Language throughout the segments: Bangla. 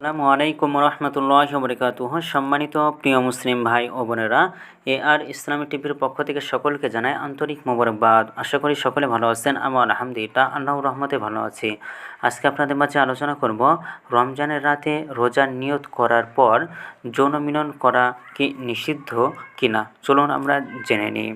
আসসালামু আলাইকুম রহমতুল্লাহ বরকাতুহ সম্মানিত প্রিয় মুসলিম ভাই ও বোনেরা, এ আর ইসলামী টিভির পক্ষ থেকে সকলকে জানাই আন্তরিক মোবারকবাদ। আশা করি সকলে ভালো আছেন আমি আলহামদুলিল্লাহ আল্লাহ রহমতে ভালো আছি। আজকে আপনাদের মাঝে আলোচনা করব রমজানের রাতে রোজার নিয়ত করার পর যৌন মিলন করা কি নিষিদ্ধ কিনা? চলুন আমরা জেনে নিই।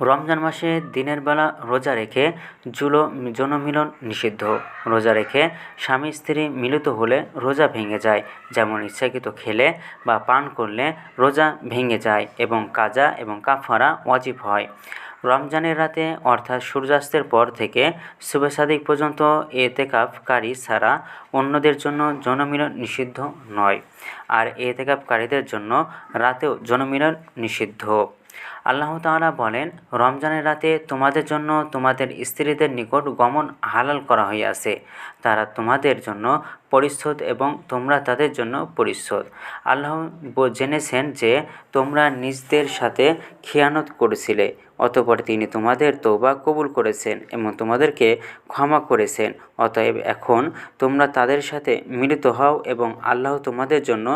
রমজান মাসে দিনের বেলা রোজা রেখে জুলো যৌনমিলন নিষিদ্ধ। রোজা রেখে স্বামী স্ত্রী মিলিত হলে রোজা ভেঙে যায়। যেমন ইচ্ছাকৃত খেলে বা পান করলে রোজা ভেঙে যায় এবং কাজা এবং কাফারা ওয়াজিব হয়। রমজানের রাতে অর্থাৎ সূর্যাস্তের পর থেকে শুভসাদিক পর্যন্ত এতেকাফকারী ছাড়া অন্যদের জন্য জনমিলন নিষিদ্ধ নয়। আর এতেকাফকারীদের জন্য রাতেও জনমিলন নিষিদ্ধ। আল্লাহ তাআলা বলেন, রমজানের রাতে তোমাদের জন্য তোমাদের স্ত্রীদের নিকট গমন হালাল করা হইয়াছে। তারা তোমাদের জন্য পরিশোধ এবং তোমরা তাদের জন্য পরিশোধ আল্লাহ জেনেছেন যে তোমরা নিজদের সাথে খেয়ানত করেছিলে, অতপর তিনি তোমাদের তৌবা কবুল করেছেন এবং তোমাদেরকে ক্ষমা করেছেন। অতএব এখন তোমরা তাদের সাথে মিলিত হও এবং আল্লাহ তোমাদের জন্য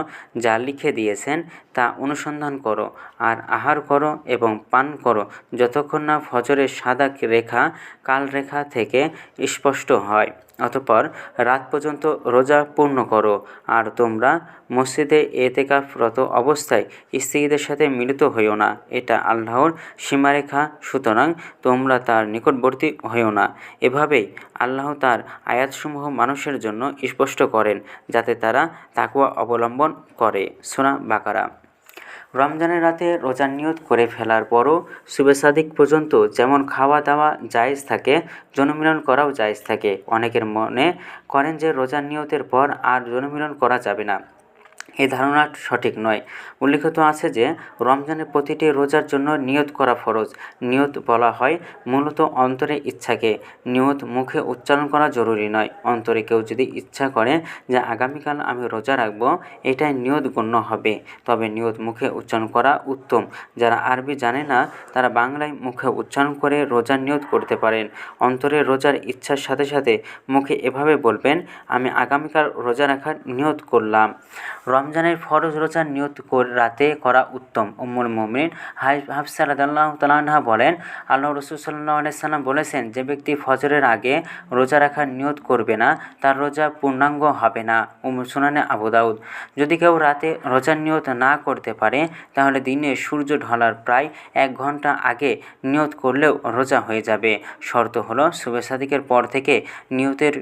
যা লিখে দিয়েছেন তা অনুসন্ধান করো, আর আহার করো এবং পান করো যতক্ষণ না ফজরের সাদা রেখা, কাল রেখা থেকে স্পষ্ট হয়। অতপর রাত পর্যন্ত রোজা পূর্ণ করো, আর তোমরা মসজিদে এতেকাফরত অবস্থায় স্ত্রীদের সাথে মিলিত হইও না। এটা আল্লাহর সীমারেখা। সুতরাং তোমরা তার নিকটবর্তী হইও না। এভাবেই আল্লাহ তার আয়াতসমূহ মানুষের জন্য স্পষ্ট করেন, যাতে তারা তাকুয়া অবলম্বন করে। সোনা বাকারা। রমজানের রাতে রোজার নিয়ত করে ফেলার পরও শুভেচ্ছাদিক পর্যন্ত যেমন খাওয়া দাওয়া জায়েজ থাকে, জনমিলন করাও জায়েজ থাকে। অনেকের মনে করেন যে রোজার নিয়তের পর আর জনমিলন করা যাবে না। এই ধারণা সঠিক নয়। উল্লিখিত আছে যে, রমজানের প্রতিটি রোজার জন্য নিয়ত করা ফরজ। নিয়ত বলা হয় মূলত অন্তরে ইচ্ছাকে। নিয়ত মুখে উচ্চারণ করা জরুরি নয়। অন্তরে কেউ যদি ইচ্ছা করে যে আগামীকাল আমি রোজা রাখব, এটাই নিয়ত গণ্য হবে। তবে নিয়ত মুখে উচ্চারণ করা উত্তম। যারা আরবি জানে না, তারা বাংলায় মুখে উচ্চারণ করে রোজার নিয়ত করতে পারেন। অন্তরে রোজার ইচ্ছার সাথে সাথে মুখে এভাবে বলবেন, আমি আগামীকাল রোজা রাখার নিয়ত করলাম। রমজানের ফরজ রোজার নিয়ত রাতে করা উত্তম। উম্মুল মুমিন হাফসা রাদিয়াল্লাহু তাআলা বলেন আল্লাহ রসুল আলাইহি সাল্লাম বলেছেন, যে ব্যক্তি ফজরের আগে রোজা রাখার নিয়ত করবে না, তার রোজা পূর্ণাঙ্গ হবে না। উম, সুনানে আবু দাউদ, যদি কেউ রাতে রোজার নিয়ত না করতে পারে, তাহলে দিনে সূর্য ঢলার প্রায় এক ঘণ্টা আগে নিয়ত করলেও রোজা হয়ে যাবে। শর্ত হলো শুভে সাদিকের পর থেকে নিয়তের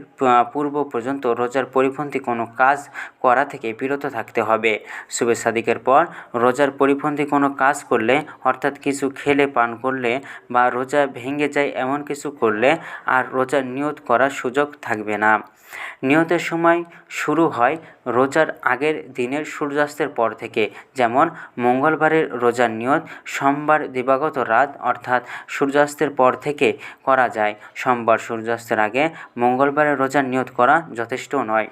পূর্ব পর্যন্ত রোজার পরিপন্থী কোনো কাজ করা থেকে বিরত থাকতে হবে। শুভে সাদিকের পর রোজার পরিপন্থী কোনো কাজ করলে, অর্থাৎ কিছু খেলে, পান করলে বা রোজা ভেঙে যায় এমন কিছু করলে আর রোজার নিয়ত করার সুযোগ থাকবে না। নিয়তের সময় শুরু হয় রোজার আগের দিনের সূর্যাস্তের পর থেকে, যেমন মঙ্গলবারের রোজার নিয়ত সোমবার দিবাগত রাত, অর্থাৎ সূর্যাস্তের পর থেকে করা যায়। সোমবার সূর্যাস্তের আগে মঙ্গলবারের রোজার নিয়ত করা যথেষ্ট নয়।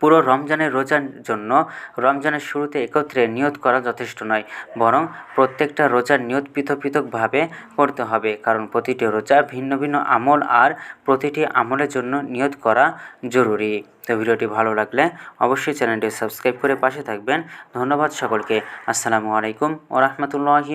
পুরো রমজানের রোজার জন্য রমজানের শুরুতে একত্রে নিয়ত করা যথেষ্ট নয়, বরং প্রত্যেকটা রোজার নিয়ত পৃথক পৃথকভাবে করতে হবে, কারণ প্রতিটি রোজা ভিন্ন ভিন্ন আমল আর প্রতিটি আমলের জন্য নিয়ত করা জরুরি। তো ভিডিওটি ভালো লাগলে অবশ্যই চ্যানেলটি সাবস্ক্রাইব করে পাশে থাকবেন। ধন্যবাদ সকলকে। আসসালামু আলাইকুম ও রহমতুল্লাহি